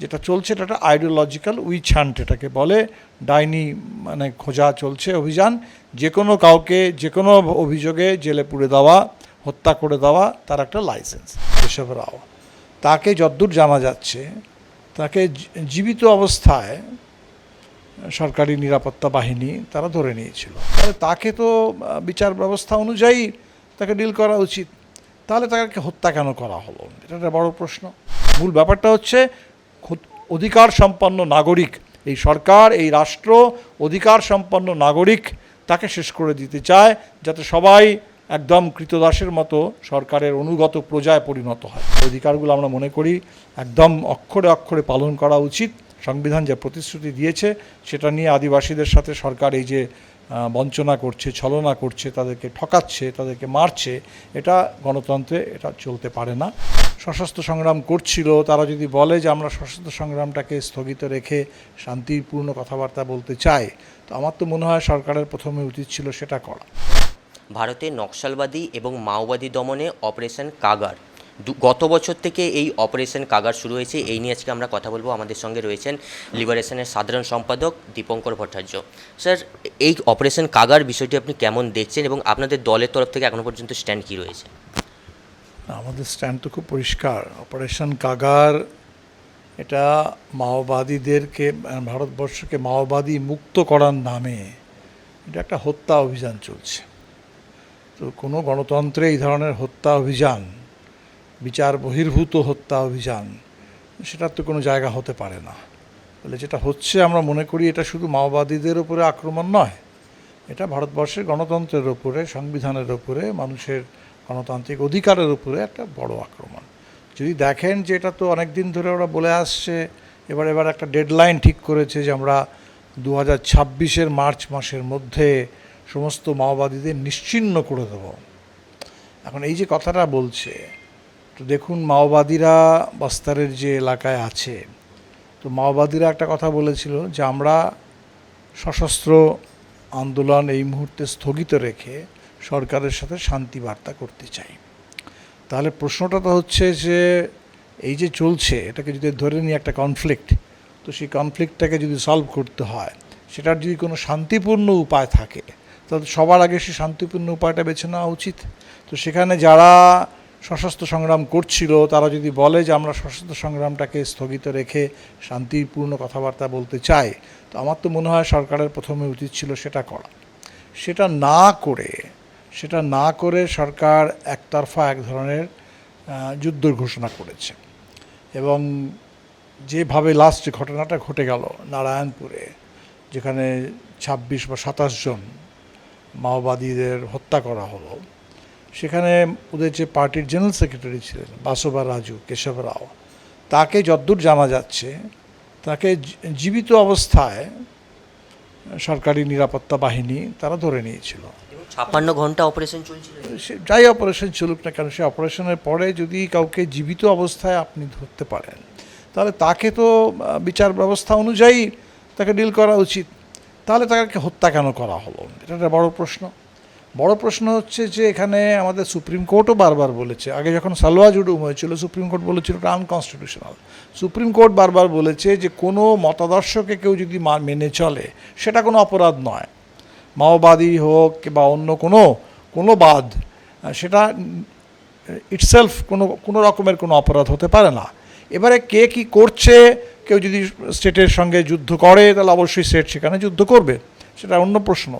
যেটা চলছে এটা একটা আইডিওলজিক্যাল উইচ হান্ট এটাকে বলে। ডাইনি মানে খোঁজা চলছে অভিযান। যে কোনো কাউকে যে কোনো অভিযোগে জেলে পুড়ে দেওয়া, হত্যা করে দেওয়া, তার একটা লাইসেন্স কেশব রাও। তাকে যদ্দূর জানা যাচ্ছে, তাকে জীবিত অবস্থায় সরকারি নিরাপত্তা বাহিনী তারা ধরে নিয়েছিল। তাহলে তাকে তো বিচার ব্যবস্থা অনুযায়ী তাকে ডিল করা উচিত। তাহলে তাকে হত্যা কেন করা হলো? এটা একটা বড় প্রশ্ন। মূল ব্যাপারটা হচ্ছে অধিকার সম্পন্ন নাগরিক। এই সরকার, এই রাষ্ট্র অধিকার সম্পন্ন নাগরিক তাকে শেষ করে দিতে চায়, যাতে সবাই একদম কৃতদাসের মতো সরকারের অনুগত প্রজায় পরিণত হয়। অধিকারগুলো আমরা মনে করি একদম অক্ষরে অক্ষরে পালন করা উচিত। সংবিধান যে প্রতিশ্রুতি দিয়েছে, সেটা নিয়ে আদিবাসীদের সাথে সরকার এই যে বঞ্চনা করছে, ছলনা করছে, তাদেরকে ঠকাচ্ছে, তাদেরকে মারছে, এটা গণতন্ত্রে এটা চলতে পারে না। সশস্ত্র সংগ্রাম করছিল, তারা যদি বলে যে আমরা সশস্ত্র সংগ্রামটাকে স্থগিত রেখে শান্তিপূর্ণ কথাবার্তা বলতে চাই, তো আমার তো মনে হয় সরকারের প্রথমে উচিত ছিল সেটা করা। ভারতে নকশালবাদী এবং মাওবাদী দমনে অপারেশন কাগার গত বছর থেকে এই অপারেশন কাগার শুরু হয়েছে। এই নিয়ে আজকে আমরা কথা বলব। আমাদের সঙ্গে রয়েছেন লিবারেশনের সাধারণ সম্পাদক দীপঙ্কর ভট্টাচার্য। স্যার, এই অপারেশন কাগার বিষয়টি আপনি কেমন দেখছেন এবং আপনাদের দলের তরফ থেকে এখনও পর্যন্ত স্ট্যান্ড কী রয়েছে? আমাদের স্ট্যান্ড তো খুব পরিষ্কার। অপারেশন কাগার এটা মাওবাদীদেরকে ভারতবর্ষকে মাওবাদী মুক্ত করার নামে এটা একটা হত্যা অভিযান চলছে। তো কোনো গণতন্ত্রে এই ধরনের হত্যা অভিযান বিচার বহির্ভূত হত্যা অভিযান সেটার তো কোনো জায়গা হতে পারে না। তাহলে যেটা হচ্ছে, আমরা মনে করি এটা শুধু মাওবাদীদের উপরে আক্রমণ নয়, এটা ভারতবর্ষের গণতন্ত্রের উপরে, সংবিধানের ওপরে মানুষের গণতান্ত্রিক অধিকারের উপরে একটা বড় আক্রমণ। যদি দেখেন যে এটা তো অনেক দিন ধরে ওরা বলে আসছে, এবার এবার একটা ডেডলাইন ঠিক করেছে যে আমরা দু হাজার ছাব্বিশের মার্চ মাসের মধ্যে সমস্ত মাওবাদীদের নিশ্চিহ্ন করে দেব। এখন এই যে কথাটা বলছে তো দেখুন, মাওবাদীরা বস্তারের যে এলাকায় আছে, তো মাওবাদীরা একটা কথা বলেছিল যে আমরা সশস্ত্র আন্দোলন এই মুহূর্তে স্থগিত রেখে সরকারের সাথে শান্তি বার্তা করতে চাই। তাহলে প্রশ্নটা তো হচ্ছে যে, এই যে চলছে, এটাকে যদি ধরে নিয়ে একটা কনফ্লিক্ট তো সেই কনফ্লিক্টটাকে যদি সলভ করতে হয়, সেটার যদি কোনো শান্তিপূর্ণ উপায় থাকে, তাহলে সবার আগে সেই শান্তিপূর্ণ উপায়টা বেছে নেওয়া উচিত। তো সেখানে যারা সশস্ত্র সংগ্রাম করছিল তারা যদি বলে যে আমরা সশস্ত্র সংগ্রামটাকে স্থগিত রেখে শান্তিপূর্ণ কথাবার্তা বলতে চাই তো আমার তো মনে হয় সরকারের প্রথমে উচিত ছিল সেটা করা। সেটা না করে সেটা না করে সরকার একতরফা এক ধরনের আহ, যুদ্ধের ঘোষণা করেছে। এবং যেভাবে লাস্ট ঘটনাটা ঘটে গেল নারায়ণপুরে যেখানে ছাব্বিশ বা সাতাশ জন মাওবাদীদের হত্যা করা হলো সেখানে ওদের যে পার্টির জেনারেল সেক্রেটারি ছিলেন বাসবা রাজু কেশব রাও তাকে যদ্দূর জানা যাচ্ছে তাকে জীবিত অবস্থায় সরকারি নিরাপত্তা বাহিনী তারা ধরে নিয়েছিল। ছাপ্পান্ন ঘণ্টা অপারেশন চলছিল সে যাই অপারেশন চলুক না কেন সে অপারেশনের পরে যদি কাউকে জীবিত অবস্থায় আপনি ধরতে পারেন তাহলে তাকে তো বিচার ব্যবস্থা অনুযায়ী তাকে ডিল করা উচিত। তাহলে তাকে হত্যা কেন করা হলো? এটা একটা বড় প্রশ্ন। বড় প্রশ্ন হচ্ছে যে এখানে আমাদের সুপ্রিম কোর্টও বারবার বলেছে। আগে যখন সালোয়া জুডুম হয়েছিল, সুপ্রিম কোর্ট বলেছিল এটা আনকনস্টিটিউশনাল সুপ্রিম কোর্ট বারবার বলেছে যে কোনো মতাদর্শকে কেউ যদি মেনে চলে, সেটা কোনো অপরাধ নয়। মাওবাদী হোক বা অন্য কোনো কোনো বাদ, সেটা ইটসেলফ কোনো কোনো রকমের কোনো অপরাধ হতে পারে না। এবারে কে কি করছে, কেউ যদি স্টেটের সঙ্গে যুদ্ধ করে, তাহলে অবশ্যই স্টেট সেখানে যুদ্ধ করবে। সেটা অন্য প্রশ্ন।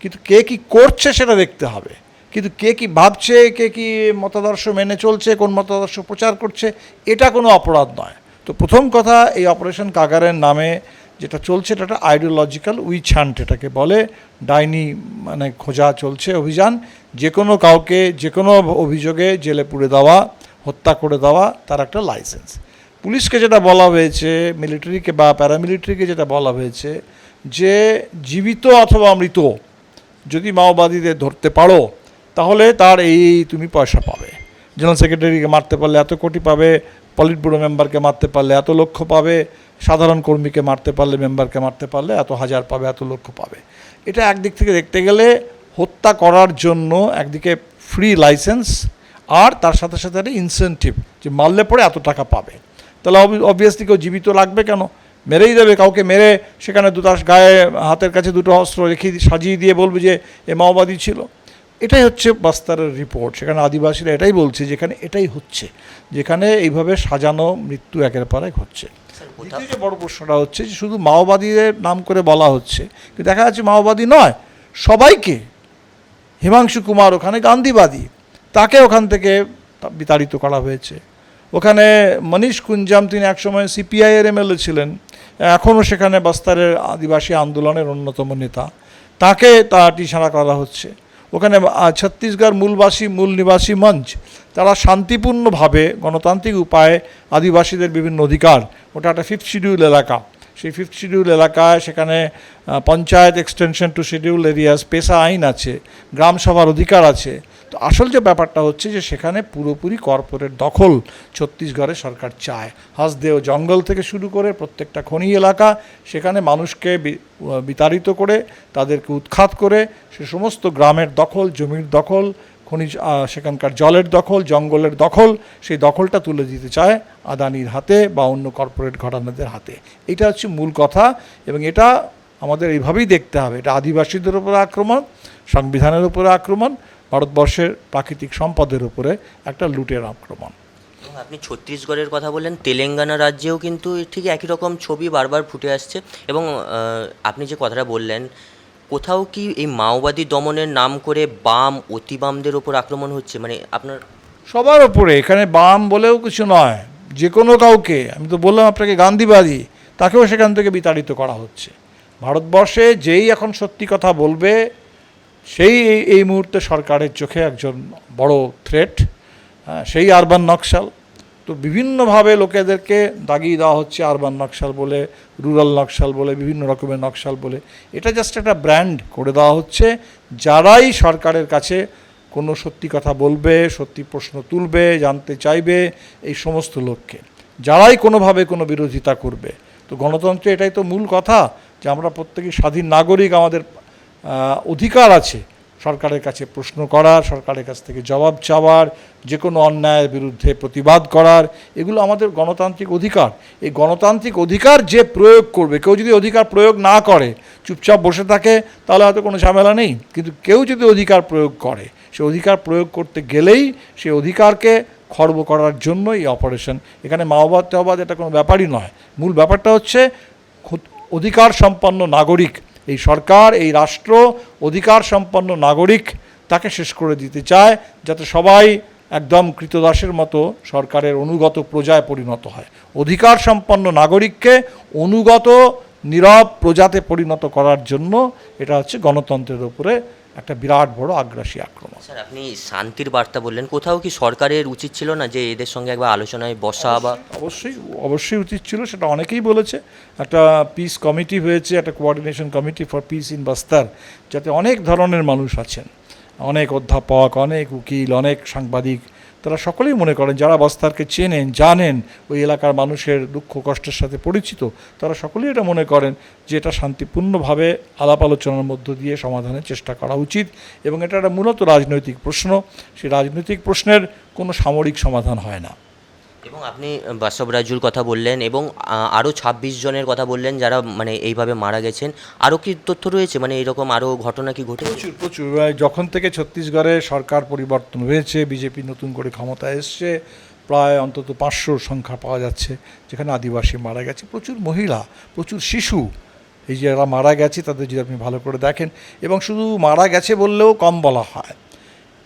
কিন্তু কে কি করছে সেটা দেখতে হবে। কিন্তু কে কি ভাবছে, কে কি মতাদর্শ মেনে চলছে, কোন মতাদর্শ প্রচার করছে, এটা কোনো অপরাধ নয়। তো প্রথম কথা, এই অপারেশন কাগারের নামে যেটা চলছে এটা একটা আইডিওলজিক্যাল উইচ হান্ট এটাকে বলে। ডাইনি মানে খোঁজা চলছে অভিযান। যে কোনো কাউকে, যে কোনো অভিযোগে জেলে পুড়ে দেওয়া, হত্যা করে দেওয়া, তার একটা লাইসেন্স পুলিশকে যেটা বলা হয়েছে মিলিটারিকে বা প্যারামিলিটারিকে যেটা বলা হয়েছে, যে জীবিত অথবা মৃত যদি মাওবাদীদের ধরতে পারো, তাহলে তার এই তুমি পয়সা পাবে। জেনারেল সেক্রেটারিকে মারতে পারলে এত কোটি পাবে পলিট ব্যুরো মেম্বারকে মারতে পারলে এত লক্ষ্য পাবে, সাধারণ কর্মীকে মারতে পারলে মেম্বারকে মারতে পারলে এত হাজার পাবে, এত লক্ষ্য পাবে। এটা একদিক থেকে দেখতে গেলে হত্যা করার জন্য একদিকে ফ্রি লাইসেন্স আর তার সাথে সাথে একটা ইনসেন্টিভ যে মারলে পরে এত টাকা পাবে। তাহলে অবভিয়াসলি কেউ জীবিত লাগবে কেন? মেরেই দেবে কাউকে মেরে সেখানে দুতাস গায়ে হাতের কাছে দুটো অস্ত্র রেখে সাজিয়ে দিয়ে বলবে যে এ মাওবাদী ছিল। এটাই হচ্ছে বাস্তারের রিপোর্ট সেখানে আদিবাসীরা এটাই বলছে যেখানে এটাই হচ্ছে যেখানে এইভাবে সাজানো মৃত্যু একের পর এক হচ্ছে। যে বড় প্রশ্নটা হচ্ছে যে শুধু মাওবাদীদের নাম করে বলা হচ্ছে কিন্তু দেখা যাচ্ছে মাওবাদী নয় সবাইকে হিমাংশু কুমার ওখানে গান্ধীবাদী তাকে ওখান থেকে বিতাড়িত করা হয়েছে। ওখানে মনীষ কুঞ্জাম তিনি একসময় সিপিআইয়ের এমএলএ ছিলেন। এখনও সেখানে বাস্তারের আদিবাসী আন্দোলনের অন্যতম নেতা। তাকে তা ছাড়া করা হচ্ছে। ওখানে ছত্তিশগড় মূলবাসী, মূল নিবাসী মঞ্চ, তারা শান্তিপূর্ণভাবে গণতান্ত্রিক উপায়ে আদিবাসীদের বিভিন্ন অধিকার, ওটা একটা ফিফথ শিডিউল এলাকা। সেই ফিফথ শিডিউল এলাকায় সেখানে panchayat extension to schedule areas পেশা আইন আছে, গ্রাম সভার অধিকার আছে। তো আসল যে ব্যাপারটা হচ্ছে যে সেখানে পুরোপুরি কর্পোরেট দখল ছত্তিশগড়ে সরকার চায়। হাসদেও জঙ্গল থেকে শুরু করে প্রত্যেকটা খনি এলাকা সেখানে মানুষকে বিতাড়িত করে, তাদেরকে উৎখাত করে, সে সমস্ত গ্রামের দখল, জমির দখল খনিজ সেখানকার জলের দখল, জঙ্গলের দখল, সেই দখলটা তুলে দিতে চায় আদানির হাতে বা অন্য কর্পোরেট ঘরানাদের হাতে। এটা হচ্ছে মূল কথা এবং এটা আমাদের এইভাবেই দেখতে হবে। এটা আদিবাসীদের উপরে আক্রমণ, সংবিধানের উপরে আক্রমণ, ভারতবর্ষের প্রাকৃতিক সম্পদের উপরে একটা লুটের আক্রমণ। আপনি ছত্তিশগড়ের কথা বললেন, তেলেঙ্গানা রাজ্যেও কিন্তু ঠিক একই রকম ছবি বারবার ফুটে আসছে এবং আপনি যে কথাটা বললেন কোথাও কি এই মাওবাদী দমনের নাম করে বাম অতিবামদের ওপর আক্রমণ হচ্ছে? মানে আপনার সবার ওপরে, এখানে বাম বলেও কিছু নয়, যে কোনো কাউকে, আমি তো বললাম আপনাকে, গান্ধীবাদী, তাকেও সেখান থেকে বিতাড়িত করা হচ্ছে। ভারতবর্ষে যেই এখন সত্যি কথা বলবে, সেই এই- এই মুহূর্তে সরকারের চোখে একজন বড় থ্রেট সেই আরবান নকশাল। তো বিভিন্নভাবে লোকেদেরকে দাগিয়ে দেওয়া হচ্ছে আরবান নকশাল বলে, রুরাল নকশাল বলে, বিভিন্ন রকমের নকশাল বলে। এটা জাস্ট একটা ব্র্যান্ড করে দেওয়া হচ্ছে। যারাই সরকারের কাছে কোনো সত্যি কথা বলবে, সত্যি প্রশ্ন তুলবে, জানতে চাইবে, এই সমস্ত লোককে। যারাই কোনোভাবে কোনো বিরোধিতা করবে। তো গণতন্ত্রে এটাই তো মূল কথা যে আমরা প্রত্যেকেই স্বাধীন নাগরিক, আমাদের অধিকার আছে। সরকারের কাছে প্রশ্ন করার, সরকারের কাছ থেকে জবাব চাওয়ার যে কোনো অন্যায়ের বিরুদ্ধে প্রতিবাদ করার, এগুলো আমাদের গণতান্ত্রিক অধিকার। এই গণতান্ত্রিক অধিকার যে প্রয়োগ করবে, কেউ যদি অধিকার প্রয়োগ না করে, চুপচাপ বসে থাকে, তাহলে হয়তো কোনো ঝামেলা নেই। কিন্তু কেউ যদি অধিকার প্রয়োগ করে, সে অধিকার প্রয়োগ করতে গেলেই সে অধিকারকে খর্ব করার জন্য এই অপারেশন। এখানে মাওবাদ টাওবাদ এটা কোনো ব্যাপারই নয়। মূল ব্যাপারটা হচ্ছে অধিকার সম্পন্ন নাগরিক এই সরকার, এই রাষ্ট্র, অধিকার সম্পন্ন নাগরিক তাকে শেষ করে দিতে চায় যাতে সবাই একদম কৃতদাসের মতো সরকারের অনুগত প্রজায় পরিণত হয়। অধিকার সম্পন্ন নাগরিককে অনুগত, নীরব প্রজাতে পরিণত করার জন্য এটা হচ্ছে গণতন্ত্রের উপরে একটা বিরাট বড় আগ্রাসী আক্রমণ। স্যার আপনি শান্তির বার্তা বললেন। কোথাও কি সরকারের উচিত ছিল না যে এদের সঙ্গে একবার আলোচনায় বসা বা অবশ্যই অবশ্যই উচিত ছিল সেটা অনেকেই বলেছে। একটা পিস কমিটি হয়েছে একটা coordination committee for peace in Bastar যাতে অনেক ধরনের মানুষ আছেন। অনেক অধ্যাপক অনেক উকিল অনেক সাংবাদিক তারা সকলেই মনে করেন, যারা বস্তারকে চেনেন, জানেন, ওই এলাকার মানুষের দুঃখ, কষ্টের সাথে পরিচিত, তারা সকলেই এটা মনে করেন যে এটা শান্তিপূর্ণভাবে আলাপ আলোচনার মধ্য দিয়ে সমাধানের চেষ্টা করা উচিত এবং এটা একটা মূলত রাজনৈতিক প্রশ্ন। সেই রাজনৈতিক প্রশ্নের কোনো সামরিক সমাধান হয় না। এবং আপনি বাসব রাজুর কথা বললেন এবং আরও ছাব্বিশ জনের কথা বললেন যারা মানে এইভাবে মারা গেছেন। আরও কি তথ্য রয়েছে? মানে এরকম আরও ঘটনা কি ঘটে প্রচুর প্রচুর। যখন থেকে ছত্তিশগড়ে সরকার পরিবর্তন হয়েছে, বিজেপি নতুন করে ক্ষমতা এসছে, প্রায় অন্তত পাঁচশোর সংখ্যা পাওয়া যাচ্ছে, যেখানে আদিবাসী মারা গেছে। প্রচুর মহিলা, প্রচুর শিশু, এই যারা মারা গেছে, তাদের যদি আপনি ভালো করে দেখেন। এবং শুধু মারা গেছে বললেও কম বলা হয়।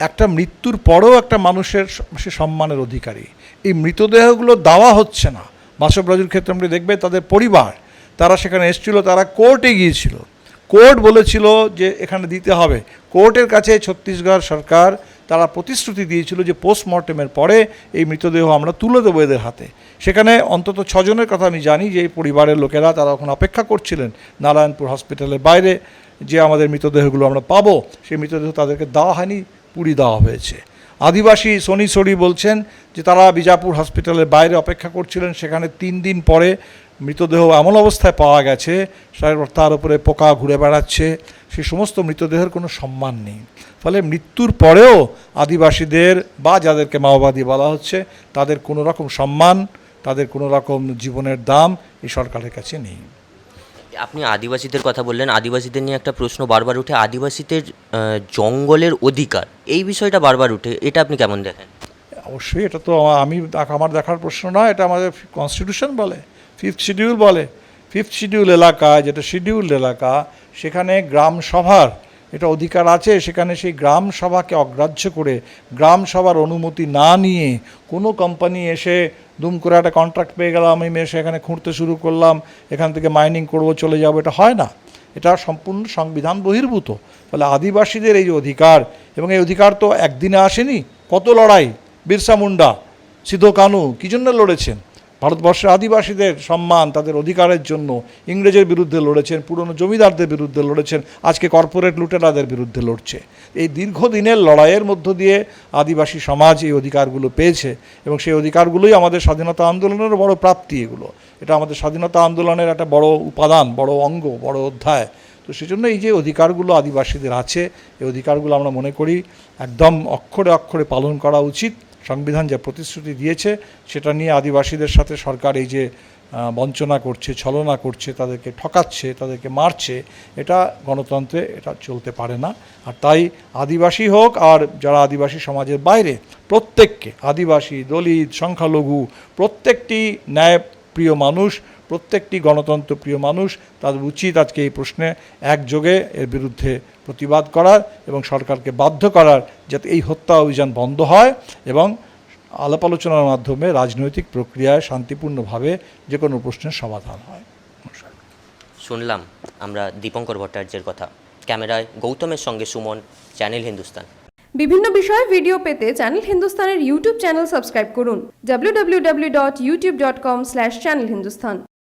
একটা মৃত্যুর পরেও একটা মানুষের সে সম্মানের অধিকারী। এই মৃতদেহগুলো দেওয়া হচ্ছে না। মাসব রাজুর ক্ষেত্রে আপনি দেখবে তাদের পরিবার, তারা সেখানে এসেছিল, তারা কোর্টে গিয়েছিল। কোর্ট বলেছিল যে এখানে দিতে হবে। কোর্টের কাছে ছত্তিশগড় সরকার তারা প্রতিশ্রুতি দিয়েছিল যে পোস্টমর্টেমের পরে এই মৃতদেহ আমরা তুলে দেবো এদের হাতে। সেখানে অন্তত ছজনের কথা আমি জানি যে এই পরিবারের লোকেরা তারা এখন অপেক্ষা করছিলেন। নারায়ণপুর হসপিটালের বাইরে যে আমাদের মৃতদেহগুলো আমরা পাবো, সেই মৃতদেহ তাদেরকে দেওয়া হয়নি। পুড়ি দেওয়া হয়েছে। আদিবাসী সনি সরি বলছেন যে তারা বিজাপুর হসপিটালের বাইরে অপেক্ষা করছিলেন, সেখানে তিন দিন পরে মৃতদেহ এমন অবস্থায় পাওয়া গেছে তার উপরে পোকা ঘুরে বেড়াচ্ছে সেই সমস্ত মৃতদেহের কোনো সম্মান নেই। ফলে মৃত্যুর পরেও আদিবাসীদের বা যাদেরকে মাওবাদী বলা হচ্ছে, তাদের কোনো রকম সম্মান, তাদের কোনো রকম জীবনের দাম এই সরকারের কাছে নেই। আপনি আদিবাসীদের কথা বললেন, আদিবাসীদের নিয়ে একটা প্রশ্ন বারবার উঠে, আদিবাসীদের জঙ্গলের অধিকার, এই বিষয়টা বারবার উঠে, এটা আপনি কেমন দেখেন? অবশ্যই এটা তো আমি আমার দেখার প্রশ্ন নয় এটা আমাদের কনস্টিটিউশন বলে ফিফথ শিডিউল বলে। ফিফথ শিডিউল এলাকা, যেটা শিডিউল এলাকা, সেখানে গ্রাম সভার এটা অধিকার আছে, সেখানে সেই গ্রাম সভাকে অগ্রাহ্য করে, গ্রাম সভার অনুমতি না নিয়ে কোনো কোম্পানি এসে দুম করে একটা কন্ট্রাক্ট পেয়ে গেলাম, আমি এসে এখানে খুঁড়তে শুরু করলাম, এখান থেকে মাইনিং করব, চলে যাব, এটা হয় না। এটা সম্পূর্ণ সংবিধান বহির্ভূত। ফলে আদিবাসীদের এই অধিকার, এবং এই অধিকার তো একদিনে আসেনি, কত লড়াই? বিরসা মুন্ডা, সিধো কানু, কী জন্য লড়েছেন? ভারতবর্ষের আদিবাসীদের সম্মান তাদের অধিকারের জন্য ইংরেজের বিরুদ্ধে লড়েছেন, পুরনো জমিদারদের বিরুদ্ধে লড়েছেন, আজকে কর্পোরেট লুটেরাদের বিরুদ্ধে লড়ছে। এই দীর্ঘদিনের লড়াইয়ের মধ্য দিয়ে আদিবাসী সমাজ এই অধিকারগুলো পেয়েছে এবং সেই অধিকারগুলোই আমাদের স্বাধীনতা আন্দোলনের বড় প্রাপ্তি এগুলো। এটা আমাদের স্বাধীনতা আন্দোলনের একটা বড় উপাদান, বড় অঙ্গ, বড় অধ্যায়। তো সেজন্য এই যে অধিকারগুলো আদিবাসীদের আছে, এই অধিকারগুলো আমরা মনে করি একদম অক্ষরে অক্ষরে পালন করা উচিত। সংবিধান যে প্রতিশ্রুতি দিয়েছে, সেটা নিয়ে আদিবাসীদের সাথে সরকার এই যে বঞ্চনা করছে, ছলনা করছে, তাদেরকে ঠকাচ্ছে, তাদেরকে মারছে, এটা গণতন্ত্রে এটা চলতে পারে না। আর তাই আদিবাসী হোক আর যারা আদিবাসী সমাজের বাইরে, প্রত্যেককে, আদিবাসী, দলিত, সংখ্যালঘু, প্রত্যেকটি ন্যায়প্রিয় মানুষ প্রত্যেকটি গণতন্ত্র প্রিয় মানুষ তাদের উচিত আজকে এই প্রশ্নে একযোগে এর বিরুদ্ধে প্রতিবাদ করার এবং সরকারকে বাধ্য করার যাতে এই হত্যা অভিযান বন্ধ হয় এবং আলাপ আলোচনার মাধ্যমে রাজনৈতিক প্রক্রিয়ায় শান্তিপূর্ণভাবে যে কোনো প্রশ্নের সমাধান হয়। শুনলাম আমরা দীপঙ্কর ভট্টাচার্যের কথা। ক্যামেরায় গৌতমের সঙ্গে সুমন চ্যানেল হিন্দুস্তান। বিভিন্ন বিষয়ে ভিডিও পেতে চ্যানেল হিন্দুস্তানের ইউটিউব চ্যানেল সাবস্ক্রাইব করুন। www.youtube.com/channelhindustan